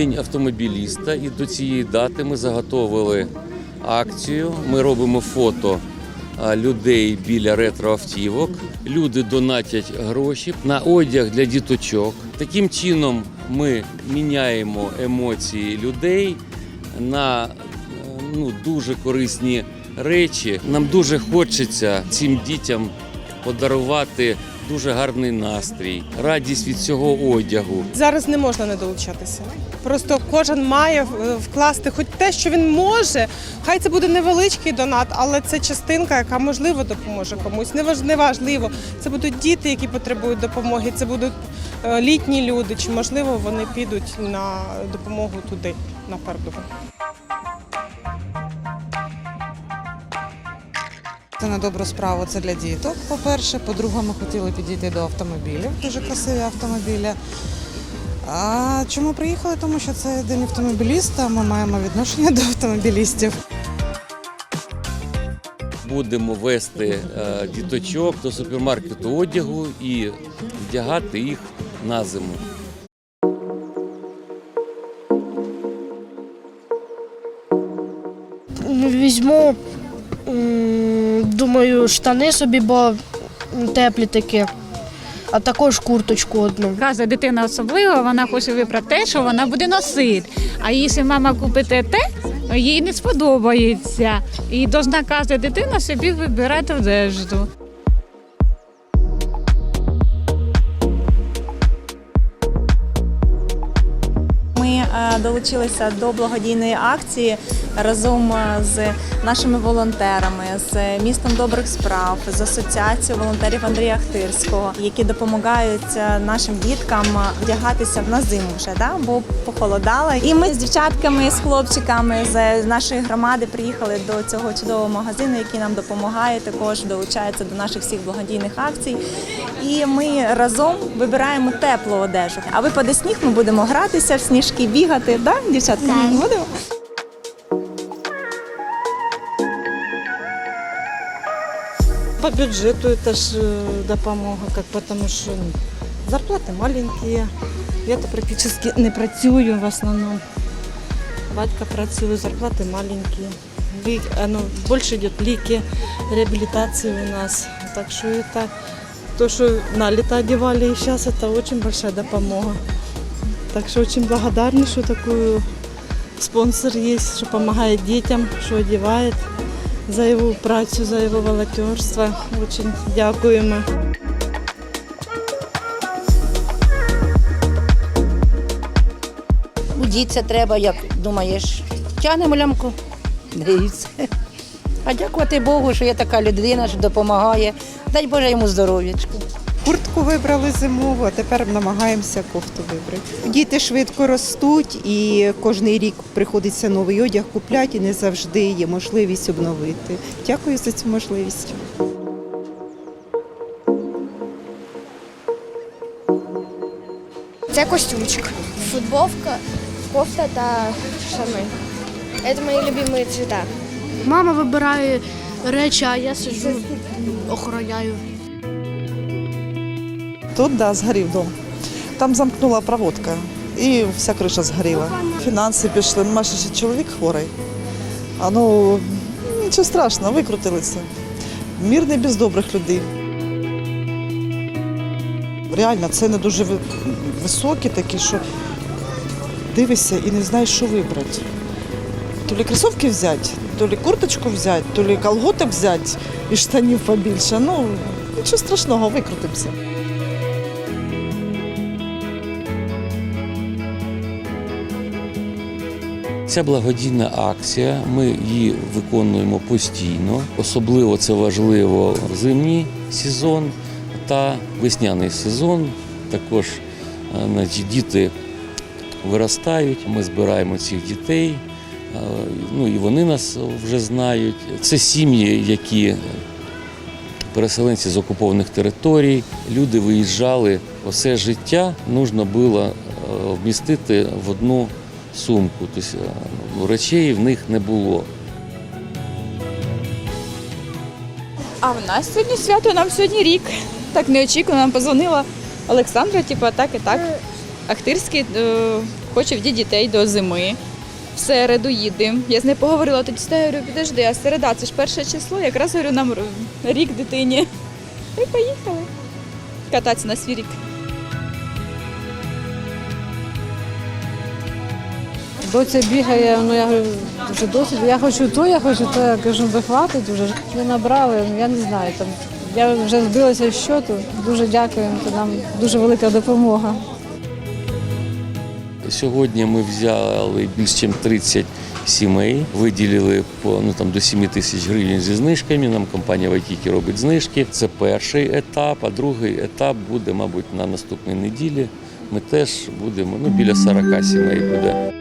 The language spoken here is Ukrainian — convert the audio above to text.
День автомобіліста, і до цієї дати ми заготовили акцію. Ми робимо фото людей біля ретроавтівок. Люди донатять гроші на одяг для діточок. Таким чином ми міняємо емоції людей на е, ну, дуже корисні речі. Нам дуже хочеться цим дітям подарувати дуже гарний настрій, радість від цього одягу. Зараз не можна не долучатися. Просто кожен має вкласти хоч те, що він може. Хай це буде невеличкий донат, але це частинка, яка можливо допоможе комусь. Неважливо. Це будуть діти, які потребують допомоги. Це будуть е, літні люди. Чи можливо вони підуть на допомогу туди, на передову. Це на добру справу, це для діток. По-перше, по-друге, ми хотіли підійти до автомобілів, дуже красиві автомобілі. А чому приїхали? Тому що це день автомобіліста. Ми маємо відношення до автомобілістів. Будемо вести е, діточок до супермаркету одягу і вдягати їх на зиму. Візьму, думаю, штани собі, бо теплі такі, а також курточку одну. Каже, дитина особлива, вона хоче вибрати те, що вона буде носити. А якщо мама купить те, їй не сподобається. І должна кожна дитина собі вибирати одежду. Долучилися до благодійної акції разом е, з нашими волонтерами, з містом добрих справ, з асоціацією волонтерів Андрія Ахтирського, які допомагають е, нашим діткам вдягатися на зиму вже, да? бо похолодало. І ми з дівчатками, з хлопчиками з нашої громади приїхали до цього чудового магазину, який нам допомагає, також долучається до наших всіх благодійних акцій. І ми разом вибираємо теплу одежу. А випаде сніг, ми будемо гратися в сніжки, бігати, да, дівчатка? Будемо? По бюджету это ж э, допомога, как, потому що ну, зарплати маленькі. Я то практично не працюю в основному. Батько працює, зарплати маленькі. Лік, ну, більше йде ліки, реабілітації у нас. Так що это, то, що на літо одевали, и сейчас это очень большая допомога. Так що очень благодарны, що такой спонсор есть, що допомагає дітям, що одягає за його працю, за його волонтерство. Очень дякуємо. Удіться треба, як думаєш, тягнемо лямку, гріються. А дякувати Богу, що є така людина, що допомагає. Дай Боже йому здоров'ячку. Куртку вибрали зимову, а тепер намагаємося кофту вибрати. Діти швидко ростуть і кожен рік приходиться новий одяг купляти, і не завжди є можливість обновити. Дякую за цю можливість. Це костюмчик. Футболка, кофта та штани. Це мої любимі цвіта. Мама вибирає речі, а я сиджу, охороняю. Тут, да, згорів дом. Там замкнула проводка і вся криша згоріла. Фінанси пішли, ну, майже ще чоловік хворий. А ну, нічого страшного, викрутилися. Мір не без добрих людей. Реально, ціни дуже високі такі, що дивишся і не знаєш, що вибрати. То лі кросівки взяти, то лі курточку взяти, то лі колготи взяти і штанів побільше. Ну, нічого страшного, викрутимося. Ця благодійна акція, ми її виконуємо постійно. Особливо це важливо в зимній сезон та весняний сезон. Також е, значить, діти виростають, ми збираємо цих дітей. е, Ну і вони нас вже знають. Це сім'ї, які переселенці з окупованих територій. Люди виїжджали все життя, нужно було е, вмістити в одну сумку. Тобто речей в них не було. А в нас сьогодні свято, нам сьогодні рік. Так неочікувано нам позвонила Олександра, типу, так і так. Ахтирський е, хоче вдіти дітей до зими. В середу їдемо. Я з нею поговорила, тоді стаю, говорю, підожди, а середа, це ж перше число, якраз говорю, нам рік дитині. І поїхали кататися на свій рік. Доця бігає, ну я говорю, вже досить, я хочу то, я хочу то, я кажу, ви хватить вже. Не набрали, ну, я не знаю. Там, я вже збилася з щоту, дуже дякуємо, нам дуже велика допомога. Сьогодні ми взяли більш ніж 30 сімей, виділили по ну там до 7 тисяч гривень зі знижками. Нам компанія Вайтіки робить знижки. Це перший етап, а другий етап буде, мабуть, на наступній неділі. Ми теж будемо ну біля 40 сімей буде.